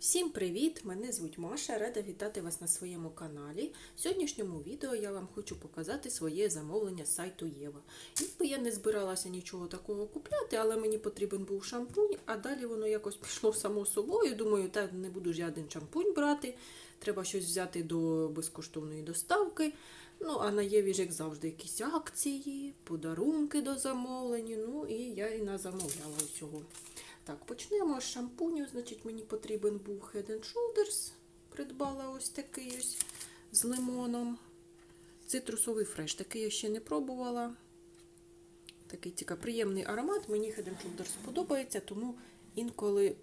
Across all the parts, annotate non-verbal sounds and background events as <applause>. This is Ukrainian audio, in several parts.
Всім привіт! Мене звуть Маша, рада вітати вас на своєму каналі. В сьогоднішньому відео я вам хочу показати своє замовлення з сайту Єва. Якби я не збиралася нічого такого купляти, але мені потрібен був шампунь, а далі воно якось пішло само собою. Думаю, та не буду ж я один шампунь брати, треба щось взяти до безкоштовної доставки. Ну, а на Єві ж, як завжди, якісь акції, подарунки до замовлення. Ну і я і назамовляла усього. Так, почнемо з шампуню. Значить, мені потрібен був Head and Shoulders. Придбала ось такий ось з лимоном. Цитрусовий фреш. Такий я ще не пробувала. Такий цікавий, приємний аромат. Мені Head Shoulders подобається, тому інколи,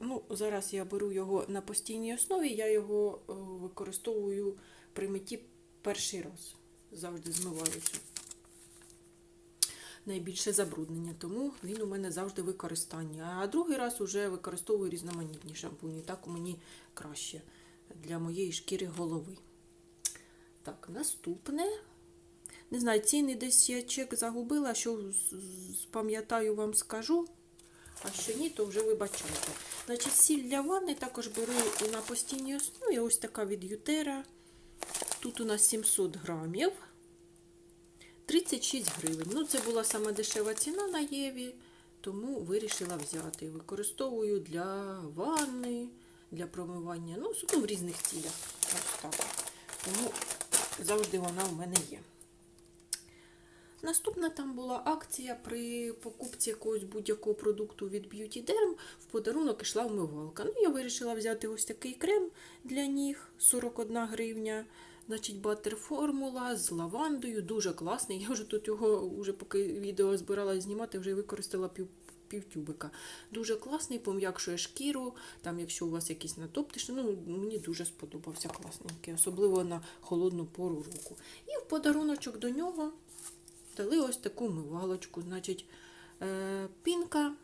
ну, зараз я беру його на постійній основі, я його е, використовую при митті перший раз. Завжди змиваюся найбільше забруднення, тому він у мене завжди використання. А другий раз уже використовую різноманітні шампуні. Так мені краще для моєї шкіри голови. Так, наступне. Не знаю, ціни десь я чек загубила, що пам'ятаю, вам скажу. А що ні, то вже вибачайте. Значить, сіль для ванни також беру на постійній основі. Ось така від Ютера. Тут у нас 700 грамів. 36 гривень. Ну, це була сама дешева ціна на Єві, тому вирішила взяти. Використовую для ванни, для промивання, ну, ну в різних цілях. Ось так. Тому завжди вона в мене є. Наступна там була акція при покупці якогось будь-якого продукту від Beauty Derm. В подарунок ішла вмивалка. Ну, я вирішила взяти ось такий крем для ніг 41 гривня. Значить, батер формула з лавандою, дуже класний. <laughs> Я вже тут його, вже поки відео збиралася знімати, вже використала пів, півтюбика. Дуже класний, пом'якшує шкіру, там, якщо у вас якісь натоптиш, ну, мені дуже сподобався класненький, особливо на холодну пору року. І в подаруночок до нього дали ось таку мивалочку. Значить, е, пінка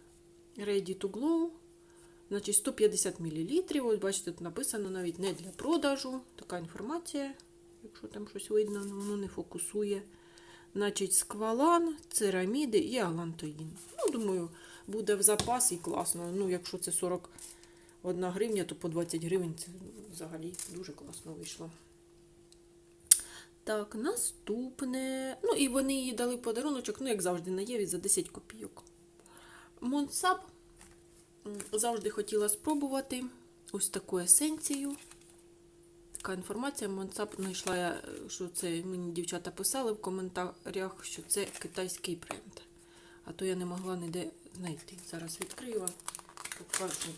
Ready to Glow. Значить, 150 мл. Ось бачите, тут написано навіть не для продажу. Така інформація. Якщо там щось видно, воно не фокусує. Значить, сквалан, цераміди і алантоїн. Ну, думаю, буде в запас і класно. Ну, якщо це 41 гривня, то по 20 гривень це взагалі дуже класно вийшло. Так, наступне. Ну, і вони їй дали подаруночок, ну, як завжди, на Єві за 10 копійок. Монсап завжди хотіла спробувати ось таку есенцію. Така інформація Монсап знайшла, що це мені дівчата писали в коментарях, що це китайський бренд. А то я не могла ніде знайти. Зараз відкрию вам, покажу.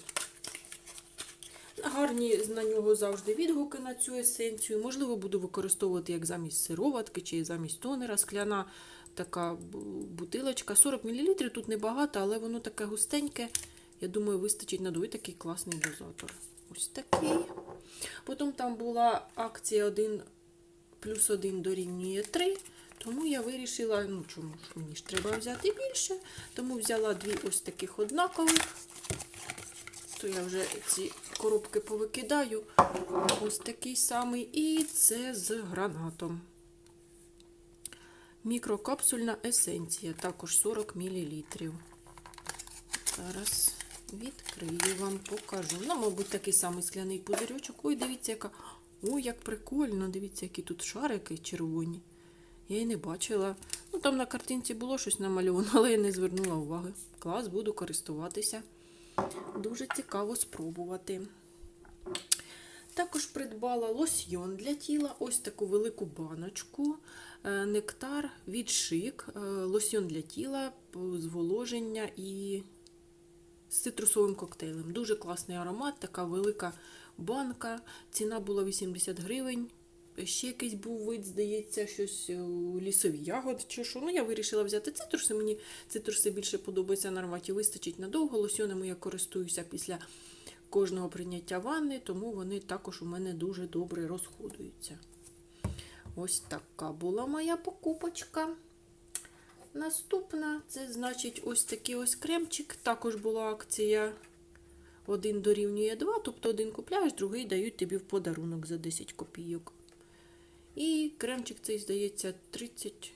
Гарні на нього завжди відгуки на цю есенцію. Можливо, буду використовувати як замість сироватки чи замість тонера. Скляна така бутилочка. 40 мл тут небагато, але воно таке густеньке. Я думаю, вистачить на двоє такий класний дозатор. Ось такий. Потім там була акція 1 плюс 1 дорівнює 3. Тому я вирішила, ну чому ж мені ж треба взяти більше. Тому взяла дві ось таких однакових. То я вже ці коробки повикидаю. Ось такий самий. І це з гранатом. Мікрокапсульна есенція, також 40 мл. Зараз відкрию вам, покажу. Ну, мабуть, такий самий скляний пузирьочок. Ой, дивіться, яка. Ой, як прикольно! Дивіться, які тут шарики червоні. Я її не бачила. Ну, там на картинці було щось намальовано, <laughs> але я не звернула уваги. Клас, буду користуватися. Дуже цікаво спробувати. Також придбала лосьйон для тіла, ось таку велику баночку, нектар від шик, лосьйон для тіла, зволоження і з цитрусовим коктейлем. Дуже класний аромат, така велика банка. Ціна була 80 гривень. Ще якийсь був вид, здається, щось лісові ягоди чи що. Ну, я вирішила взяти цитруси. Мені цитруси більше подобаються на ароматі, вистачить надовго. Лосьонами я користуюся після кожного прийняття ванни, тому вони також у мене дуже добре розходуються. Ось така була моя покупочка. Наступна, це значить ось такий ось кремчик. Також була акція. Один дорівнює 2, тобто один купляєш, другий дають тобі в подарунок за 10 копійок. І кремчик цей, здається, 30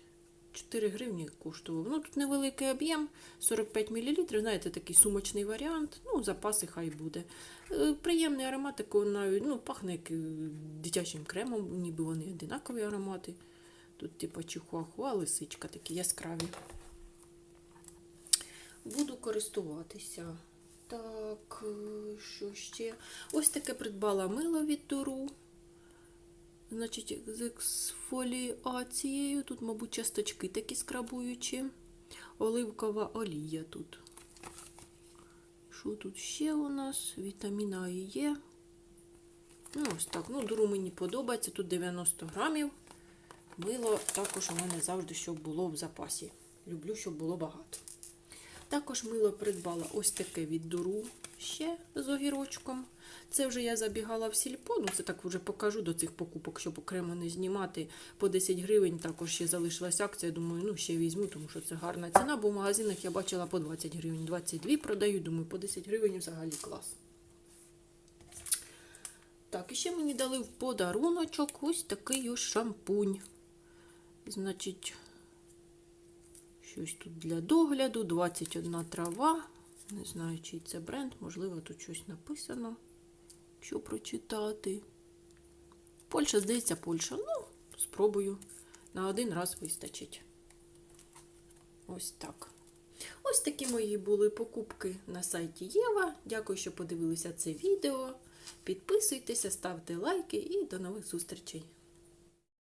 4 гривні коштував. Ну, тут невеликий об'єм, 45 мл, знаєте, такий сумочний варіант. Ну, запаси хай буде. Е, Приємний аромат, такий навіть, ну, пахне як е, дитячим кремом, ніби вони одинакові аромати. Тут, типу, чихуахуа, лисичка такі яскраві. Буду користуватися. Так, що ще? Ось таке придбала мило від Дуру. Значить, з ексфоліацією. Тут, мабуть, часточки такі скрабуючі. Оливкова олія тут. Що тут ще у нас? Вітаміна є. Ну, ось так. Ну, дуру мені подобається. Тут 90 грамів. Мило також у мене завжди, щоб було в запасі. Люблю, щоб було багато. Також мило придбала ось таке від дуру ще з огірочком. Це вже я забігала в сільпо, ну це так вже покажу до цих покупок, щоб окремо не знімати. По 10 гривень також ще залишилась акція. Думаю, ну ще візьму, тому що це гарна ціна, бо в магазинах я бачила по 20 гривень, 22 продаю, думаю, по 10 гривень взагалі клас. Так, і ще мені дали в подаруночок ось такий ось шампунь. Значить, щось тут для догляду, 21 трава. Не знаю, чий це бренд, можливо, тут щось написано. Що прочитати. Польща, здається, Польща. Ну, спробую. На один раз вистачить. Ось так. Ось такі мої були покупки на сайті Єва. Дякую, що подивилися це відео. Підписуйтеся, ставте лайки і до нових зустрічей.